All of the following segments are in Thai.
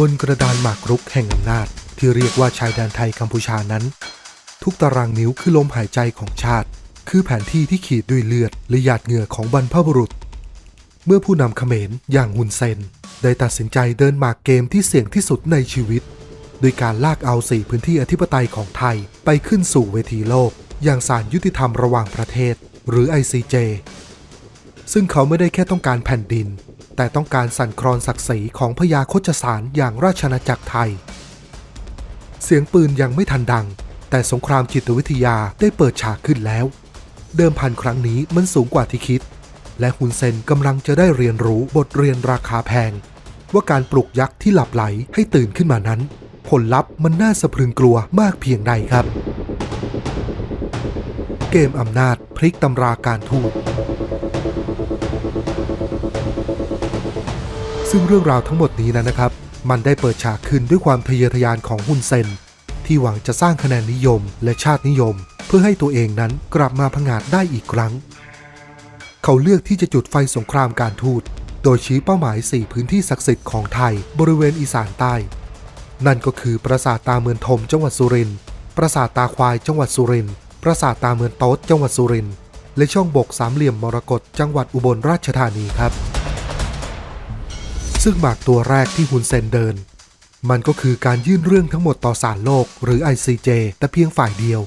บนกระดานหมากรุกแห่งอำนาจ ที่เรียกว่าชายแดนไทยกัมพูชานั้น ทุกตารางนิ้วคือลมหายใจของชาติ คือแผนที่ที่ขีดด้วยเลือดและหยาดเหงื่อของบรรพบุรุษ เมื่อผู้นำเขมรอย่างฮุนเซน ได้ตัดสินใจเดินหมากเกมที่เสี่ยงที่สุดในชีวิต โดยการลากเอาสี่พื้นที่อธิปไตยของไทยไปขึ้นสู่เวทีโลก อย่างศาลยุติธรรมระหว่างประเทศ หรือ ICJ ซึ่งเขาไม่ได้แค่ต้องการแผ่นดิน แต่ต้องการสั่นคลอนศักดิ์ศรีของพญาโคจสารอย่างราชอาณาจักรไทย เสียงปืนยังไม่ทันดัง แต่สงครามจิตวิทยาได้เปิดฉากขึ้นแล้ว เดิมพันครั้งนี้มันสูงกว่าที่คิด และฮุนเซนกำลังจะได้เรียนรู้บทเรียนราคาแพง ว่าการปลุกยักษ์ที่หลับไหลให้ตื่นขึ้นมานั้น ผลลัพธ์มันน่าสะพรึงกลัวมากเพียงใดครับ เกมอำนาจพลิกตำราการทูต ซึ่งเรื่องราวทั้งหมดนี้นะนะครับ มันได้เปิดฉากขึ้นด้วยความทะเยอทะยานของฮุนเซน ที่หวังจะสร้างคะแนนนิยมและชาตินิยม เพื่อให้ตัวเองนั้นกลับมาผงาดได้อีกครั้ง เขาเลือกที่จะจุดไฟสงครามการทูต โดยชี้เป้าหมาย 4 พื้นที่ศักดิ์สิทธิ์ของไทยบริเวณอีสานใต้ นั่นก็คือปราสาทตาเมืองทมจังหวัดสุรินทร์ปราสาทตาควายจังหวัดสุรินทร์ปราสาทตาเมืองโต๊ดจังหวัดสุรินทร์และช่องบกสามเหลี่ยมมรกตจังหวัดอุบลราชธานีครับ ซึ่งหมากตัวแรกที่ฮุนเซนเดิน มันก็คือการยื่นเรื่องทั้งหมดต่อศาลโลกหรือ ICJ แต่เพียงฝ่ายเดียว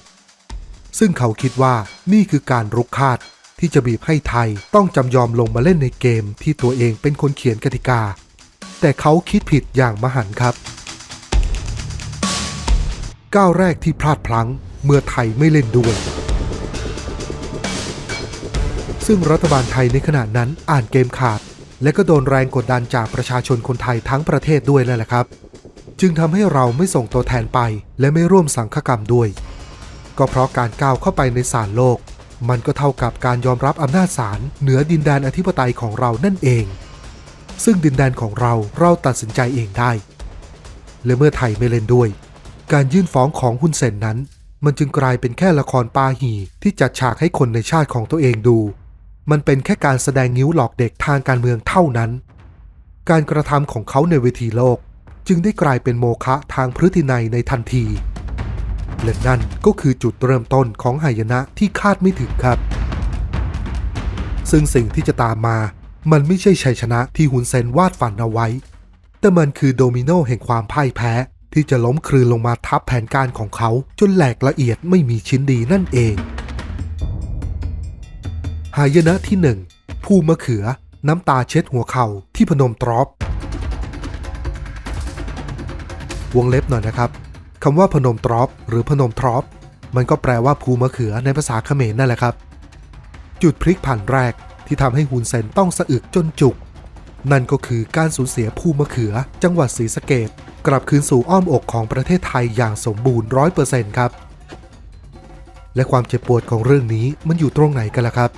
ซึ่งเขาคิดว่านี่คือการรุกคาดที่จะบีบให้ไทยต้องจำยอมลงมาเล่นในเกมที่ตัวเองเป็นคนเขียนกติกา แต่เขาคิดผิดอย่างมหันครับ ก้าวแรกที่พลาดพลั้งเมื่อไทยไม่เล่นด้วย ซึ่งรัฐบาลไทยในขณะนั้นอ่านเกมขาด และก็โดนแรงกดดันจากประชาชนคนไทยทั้งประเทศด้วยนั่นแหละครับ จึงทำให้เราไม่ส่งตัวแทนไป และไม่ร่วมสังฆกรรมด้วย ก็เพราะการก้าวเข้าไปในศาลโลก มันก็เท่ากับการยอมรับอำนาจศาลเหนือดินแดนอธิปไตยของเรานั่นเอง ซึ่งดินแดนของเราเราตัดสินใจเองได้ และเมื่อไทยไม่เล่นด้วย การยื่นฟ้องของฮุนเซนนั้น มันจึงกลายเป็นแค่ละครปาหีที่จัดฉากให้คนในชาติของตัวเองดู มันเป็นแค่การแสดงนิ้วหลอกเด็กทางการเมืองเท่านั้น การกระทำของเขาในเวทีโลก จึงได้กลายเป็นโมฆะทางพฤตินัยในทันที และนั่นก็คือจุดเริ่มต้นของหายนะที่คาดไม่ถึงครับ ซึ่งสิ่งที่จะตามมา มันไม่ใช่ชัยชนะที่ฮุนเซนวาดฝันเอาไว้ แต่มันคือโดมิโนแห่งความพ่ายแพ้ที่จะล้มคลืนลงมาทับแผนการของเขาจนแหลกละเอียดไม่มีชิ้นดีนั่นเอง หายนะที่หนึ่งผู้มะเขือ น้ำตาเช็ดหัวเข่าที่พนมตรอปวงเล็บหน่อยนะครับคำว่าพนมตรอปหรือพนมทรอปมันก็แปลว่าภูมะเขือในภาษาเขมรนั่นแหละครับ จุดพลิกผันแรกที่ทำให้ฮุนเซนต้องสะอึกจนจุก นั่นก็คือการสูญเสียภูมะเขือ จังหวัดศรีสะเกดกลับคืนสู่อ้อมอกของประเทศไทยอย่างสมบูรณ์ร้อยเปอร์เซ็นต์ครับ และความเจ็บปวดของเรื่องนี้มันอยู่ตรงไหนกันล่ะครับ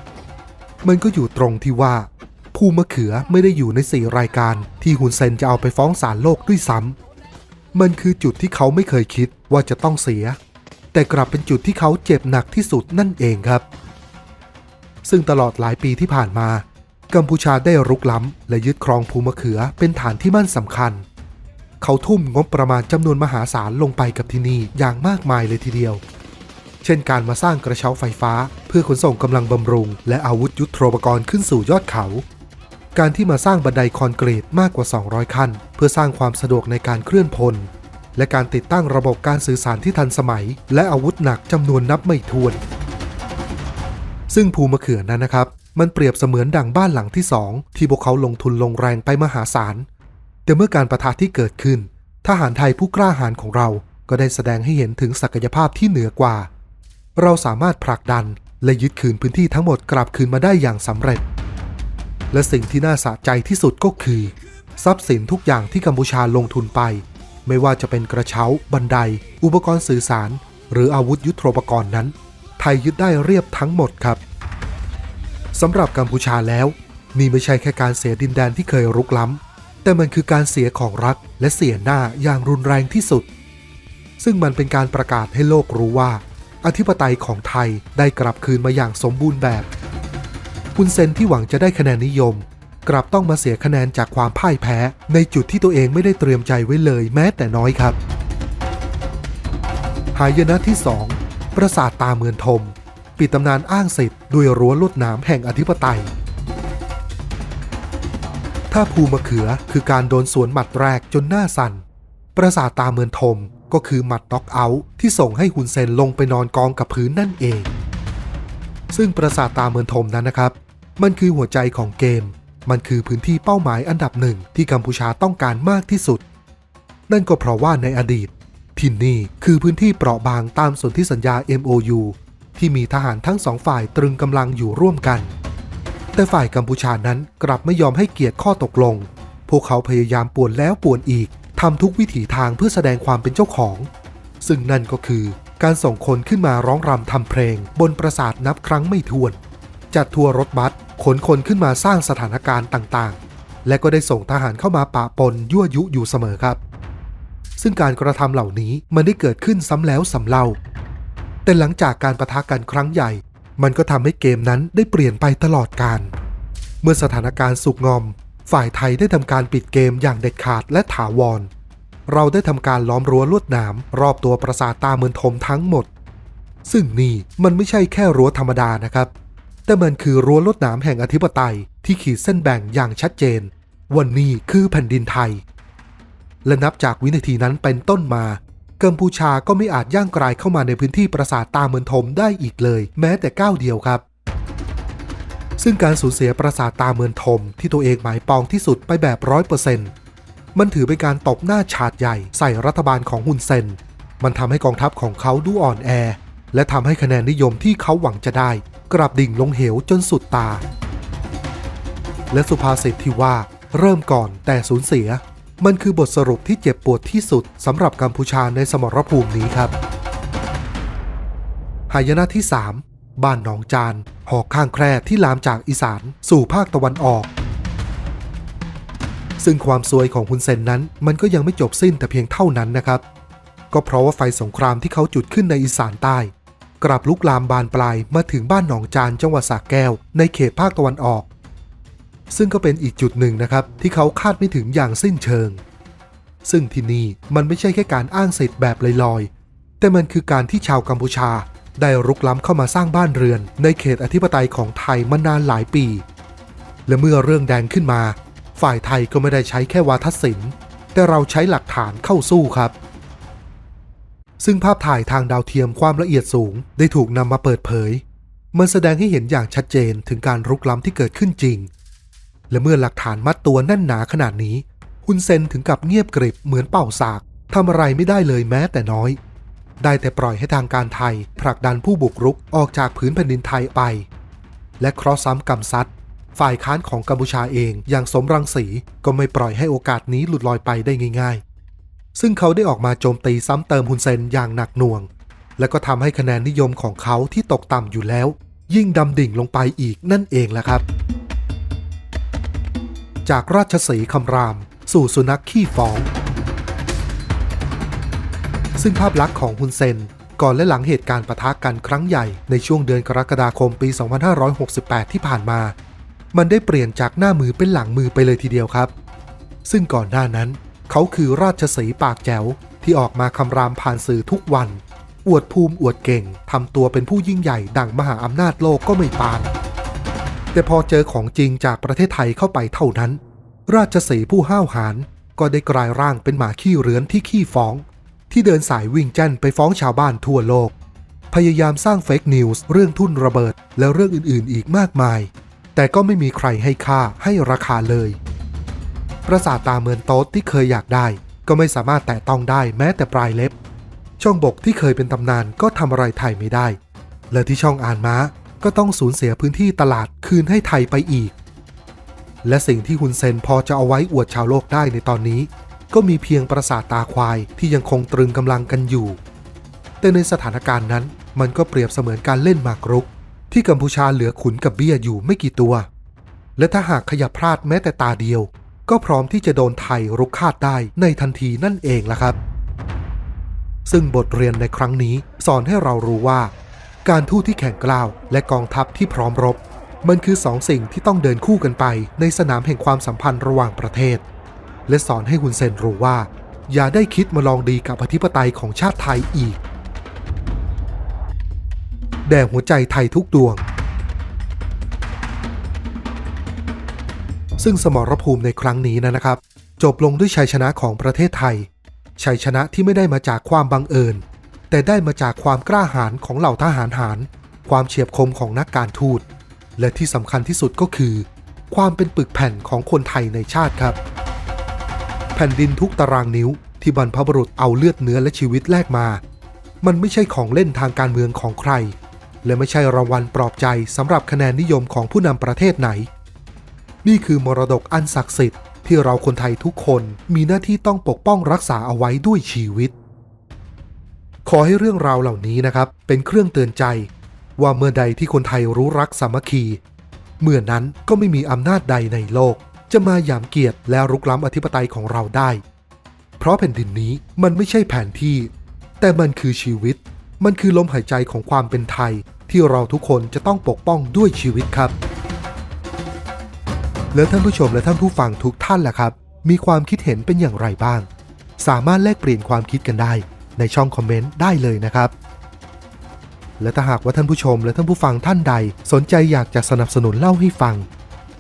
มันก็อยู่ตรงที่ว่าภูมะเขือไม่ได้อยู่ในสี่รายการที่ฮุนเซนจะเอาไปฟ้องศาลโลกด้วยซ้ำมันคือจุดที่เขาไม่เคยคิดว่าจะต้องเสีย แต่กลับเป็นจุดที่เขาเจ็บหนักที่สุดนั่นเองครับ ซึ่งตลอดหลายปีที่ผ่านมา กัมพูชาได้รุกล้ำและยึดครองภูมะเขือเป็นฐานที่มั่นสำคัญ เขาทุ่มงบประมาณจำนวนมหาศาลลงไปกับที่นี่อย่างมากมายเลยทีเดียว เช่นการมาสร้างกระเช้าไฟฟ้า เพื่อขนส่งกำลังบำรุง และอาวุธยุทโธปกรณ์ขึ้นสู่ยอดเขา การที่มาสร้างบันไดคอนกรีตมากกว่า 200 ขั้น เพื่อสร้างความสะดวกในการเคลื่อนพล และการติดตั้งระบบการสื่อสารที่ทันสมัย และอาวุธหนักจำนวนนับไม่ถ้วน ซึ่งภูมะเขือนั้นนะครับ มันเปรียบเสมือนดังบ้านหลังที่สองที่พวกเขาลงทุนลงแรงไปมหาศาลแต่เมื่อการประทะที่เกิดขึ้น ทหารไทยผู้กล้าหาญของเราก็ได้แสดงให้เห็นถึงศักยภาพที่เหนือกว่า เราสามารถผลักดันและยึดคืนพื้นที่ทั้งหมดกลับคืนมาได้อย่างสำเร็จ และสิ่งที่น่าสะใจที่สุดก็คือ ทรัพย์สินทุกอย่างที่กัมพูชาลงทุนไป ไม่ว่าจะเป็นกระเช้า บันได อุปกรณ์สื่อสาร หรืออาวุธยุทโธปกรณ์นั้น ไทยยึดได้เรียบทั้งหมดครับสำหรับกัมพูชาแล้ว นี่ไม่ใช่แค่การเสียดินแดนที่เคยรุกล้ำ แต่มันคือการเสียของรักและเสียหน้าอย่างรุนแรงที่สุด ซึ่งมันเป็นการประกาศให้โลกรู้ว่า อธิปไตยของไทยได้กลับคืนมาอย่างสมบูรณ์แบบคุณเซนที่หวังจะได้คะแนนนิยม กลับต้องมาเสียคะแนนจากความพ่ายแพ้ ในจุดที่ตัวเองไม่ได้เตรียมใจไว้เลยแม้แต่น้อยครับ หายนะที่ 2 ปราสาทตาเมือนทม ปิดตำนานอ้างสิทธิ์ด้วยรั้วลวดหนามแห่งอธิปไตย ถ้าภูมะเขือคือการโดนสวนหมัดแรกจนหน้าสั่นปราสาทตาเมือนทม ก็คือหมัดน็อกเอาท์ที่ส่งให้ฮุนเซนลงไปนอนกองกับพื้นนั่นเอง ซึ่งปราสาทตาเมือนทมนั้นนะครับ มันคือหัวใจของเกม มันคือพื้นที่เป้าหมายอันดับหนึ่งที่กัมพูชาต้องการมากที่สุด นั่นก็เพราะว่าในอดีตที่นี่คือพื้นที่เปราะบางตามสนธิสัญญา MOU ที่มีทหารทั้งสองฝ่ายตรึงกำลังอยู่ร่วมกัน แต่ฝ่ายกัมพูชานั้นกลับไม่ยอมให้เกียรติข้อตกลง พวกเขาพยายามป่วนแล้วป่วนอีก ทำทุกวิถีทางเพื่อแสดงความเป็นเจ้าของ ซึ่งนั่นก็คือการส่งคนขึ้นมาร้องรำทำเพลง บนปราสาทนับครั้งไม่ถ้วน จัดทัวร์รถบัสขนคนขึ้นมาสร้างสถานการณ์ต่างๆ และก็ได้ส่งทหารเข้ามาปะปนยั่วยุอยู่เสมอครับ ซึ่งการกระทำเหล่านี้มันได้เกิดขึ้นซ้ำแล้วซ้ำเล่า แต่หลังจากการประทะกันครั้งใหญ่ มันก็ทำให้เกมนั้นได้เปลี่ยนไปตลอดการเมื่อสถานการณ์สุกงอม ฝ่ายไทยได้ทำการปิดเกมอย่างเด็ดขาดและถาวร เราได้ทำการล้อมรั้วลวดหนามรอบตัวปราสาทตาเมือนทมทั้งหมด ซึ่งนี่มันไม่ใช่แค่รั้วธรรมดานะครับ แต่มันคือรั้วลวดหนามแห่งอธิปไตยที่ขีดเส้นแบ่งอย่างชัดเจน วันนี้คือแผ่นดินไทย และนับจากวินาทีนั้นเป็นต้นมากัมพูชาก็ไม่อาจย่างกรายเข้ามาในพื้นที่ปราสาทตาเมือนทมได้อีกเลย แม้แต่ก้าวเดียวครับ ซึ่งการสูญเสียปราสาทตาเมือนทมที่ตัวเองหมายปองที่สุดไปแบบร้อยเปอร์เซ็นต์มันถือเป็นการตบหน้าฉาดใหญ่ใส่รัฐบาลของฮุนเซน มันทำให้กองทัพของเขาดูอ่อนแอ และทำให้คะแนนนิยมที่เขาหวังจะได้ กลับดิ่งลงเหวจนสุดตา และสุภาษิตที่ว่า เริ่มก่อนแต่สูญเสีย มันคือบทสรุปที่เจ็บปวดที่สุดสำหรับกัมพูชาในสมรภูมินี้ครับหายนะที่ 3 บ้านหนองจาน หอกข้างแคร่ที่ลามจากอีสานสู่ภาคตะวันออก ซึ่งความซวยของฮุนเซนนั้นมันก็ยังไม่จบสิ้นแต่เพียงเท่านั้นนะครับ ก็เพราะว่าไฟสงครามที่เขาจุดขึ้นในอีสานใต้ กลับลุกลามบานปลายมาถึงบ้านหนองจานจังหวัดสระแก้ว ในเขตภาคตะวันออก ซึ่งก็เป็นอีกจุดหนึ่งนะครับ ที่เขาคาดไม่ถึงอย่างสิ้นเชิง ซึ่งที่นี่มันไม่ใช่แค่การอ้างสิทธิ์แบบลอยๆแต่มันคือการที่ชาวกัมพูชา ได้รุกล้ำเข้ามาสร้างบ้านเรือน ในเขตอธิปไตยของไทยมานานหลายปี และเมื่อเรื่องแดงขึ้นมา ฝ่ายไทยก็ไม่ได้ใช้แค่วาทศิลป์ แต่เราใช้หลักฐานเข้าสู้ครับ ซึ่งภาพถ่ายทางดาวเทียมความละเอียดสูง ได้ถูกนำมาเปิดเผย มันแสดงให้เห็นอย่างชัดเจนถึงการรุกล้ำที่เกิดขึ้นจริง และเมื่อหลักฐานมัดตัวแน่นหนาขนาดนี้ ฮุนเซนถึงกับเงียบกริบเหมือนเป่าสากทำอะไรไม่ได้เลยแม้แต่น้อย ได้แต่ปล่อยให้ทางการไทย ผลักดันผู้บุกรุกออกจากผืนแผ่นดินไทยไป และเคราะห์ซ้ำกรรมซัดฝ่ายค้านของกัมพูชาเองอย่างสมรังสีก็ไม่ปล่อยให้โอกาสนี้หลุดลอยไปได้ง่าย ๆ ซึ่งเขาได้ออกมาโจมตีซ้ำเติมฮุนเซนอย่างหนักหน่วง และก็ทำให้คะแนนนิยมของเขาที่ตกต่ำอยู่แล้ว ยิ่งดำดิ่งลงไปอีกนั่นเองแหละครับ จากราชสีคำราม สู่สุนัขขี้ฟ้อง ซึ่งภาพลักษณ์ของฮุนเซน ก่อนและหลังเหตุการณ์ปะทะกันครั้งใหญ่ในช่วงเดือนกรกฎาคมปี 2568 ที่ผ่านมา มันได้เปลี่ยนจากหน้ามือเป็นหลังมือไปเลยทีเดียวครับ ซึ่งก่อนหน้านั้น เขาคือราชสีปากแจ๋วที่ออกมาคำรามผ่านสื่อทุกวัน อวดภูมิอวดเก่งทำตัวเป็นผู้ยิ่งใหญ่ดังมหาอำนาจโลกก็ไม่ปานแต่พอเจอของจริงจากประเทศไทยเข้าไปเท่านั้น ราชสีผู้ห้าวหาญก็ได้กลายร่างเป็นหมาขี้เรือนที่ขี้ฟ้อง ที่เดินสายวิ่งแจ้นไปฟ้องชาวบ้านทั่วโลก พยายามสร้างเฟกนิวส์เรื่องทุ่นระเบิดและเรื่องอื่นๆ อีกมากมาย แต่ก็ไม่มีใครให้ค่าให้ราคาเลย ปราสาทตาเมือนโต๊ดที่เคยอยากได้ ก็ไม่สามารถแตะต้องได้แม้แต่ปลายเล็บ ช่องบกที่เคยเป็นตำนานก็ทำอะไรไทยไม่ได้ และที่ช่องอ่านม้าก็ต้องสูญเสียพื้นที่ตลาดคืนให้ไทยไปอีก และสิ่งที่ฮุนเซนพอจะเอาไว้อวดชาวโลกได้ในตอนนี้ ก็มีเพียงปราสาทตาควายที่ยังคงตรึงกำลังกันอยู่ แต่ในสถานการณ์นั้นมันก็เปรียบเสมือนการเล่นหมากรุก ที่กัมพูชาเหลือขุนกับเบี้ยอยู่ไม่กี่ตัว และถ้าหากขยับพลาดแม้แต่ตาเดียว ก็พร้อมที่จะโดนไทยรุกคาดได้ในทันทีนั่นเองล่ะครับ ซึ่งบทเรียนในครั้งนี้สอนให้เรารู้ว่า การทูตที่แข็งกล้าวและกองทัพที่พร้อมรบ มันคือสองสิ่งที่ต้องเดินคู่กันไปในสนามแห่งความสัมพันธ์ระหว่างประเทศ และสอนให้ฮุนเซนรู้ว่า อย่าได้คิดมาลองดีกับอธิปไตยของชาติไทยอีก แด่หัวใจไทยทุกดวง ซึ่งสมรภูมิในครั้งนี้นะครับ จบลงด้วยชัยชนะของประเทศไทย ชัยชนะที่ไม่ได้มาจากความบังเอิญ แต่ได้มาจากความกล้าหาญของเหล่าทหารหาร ความเฉียบคมของนักการทูตและที่สำคัญที่สุดก็คือ ความเป็นปึกแผ่นของคนไทยในชาติครับ ผ่นดินทุกตารางนิ้วที่บรรพบุรุษเอาเลือดเนื้อและชีวิตแลกมา มันไม่ใช่ของเล่นทางการเมืองของใคร และไม่ใช่รางวัลปลอบใจสำหรับคะแนนนิยมของผู้นำประเทศไหน นี่คือมรดกอันศักดิ์สิทธิ์ที่เราคนไทยทุกคนมีหน้าที่ต้องปกป้องรักษาเอาไว้ด้วยชีวิต ขอให้เรื่องราวเหล่านี้นะครับ เป็นเครื่องเตือนใจ ว่าเมื่อใดที่คนไทยรู้รักสามัคคี เมื่อนั้นก็ไม่มีอำนาจใดในโลก จะมาหยามเกียรติและรุกล้ำอธิปไตยของเราได้ เพราะแผ่นดินนี้มันไม่ใช่แผนที่ แต่มันคือชีวิต มันคือลมหายใจของความเป็นไทย ที่เราทุกคนจะต้องปกป้องด้วยชีวิตครับ แล้วท่านผู้ชมและท่านผู้ฟังทุกท่านล่ะครับ มีความคิดเห็นเป็นอย่างไรบ้าง สามารถแลกเปลี่ยนความคิดกันได้ ในช่องคอมเมนต์ได้เลยนะครับและถ้าหากว่าท่านผู้ชมและท่านผู้ฟังท่านใด สนใจอยากจะสนับสนุนเล่าให้ฟัง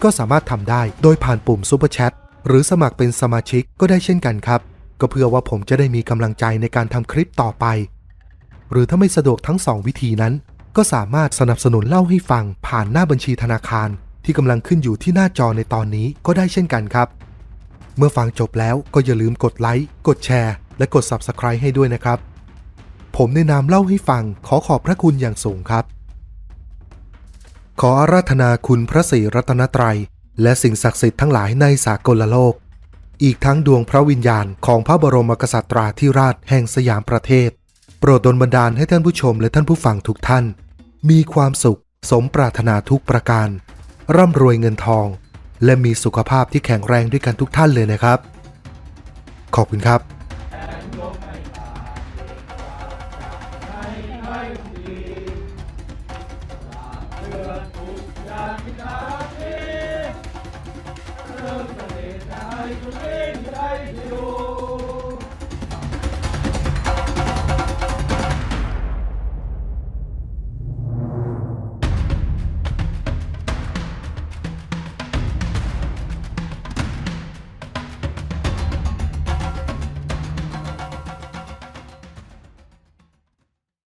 ก็สามารถทำได้โดยผ่านปุ่ม Super Chat หรือสมัครเป็นสมาชิกก็ได้เช่นกันครับ ก็เพื่อว่าผมจะได้มีกำลังใจในการทำคลิปต่อไป หรือถ้าไม่สะดวกทั้ง 2 วิธีนั้น ก็สามารถสนับสนุนเล่าให้ฟัง ผ่านหน้าบัญชีธนาคาร ที่กำลังขึ้นอยู่ที่หน้าจอในตอนนี้ก็ได้เช่นกันครับ เมื่อฟังจบแล้วก็อย่าลืมกดไลค์กดแชร์ และกด Subscribe ให้ด้วยนะครับ ผมในนามเล่าให้ฟังขอขอบพระคุณอย่างสูงครับ ขออาราธนาคุณพระศรีรัตนตรัย และสิ่งศักดิ์สิทธิ์ทั้งหลายในสากลโลก อีกทั้งดวงพระวิญญาณของพระบรมกษัตราธิราชแห่งสยามประเทศ โปรดดลบันดาลให้ท่านผู้ชมและท่านผู้ฟังทุกท่าน มีความสุข สมปรารถนาทุกประการ ร่ำรวยเงินทอง และมีสุขภาพที่แข็งแรงด้วยกันทุกท่านเลยนะครับ ขอบคุณครับ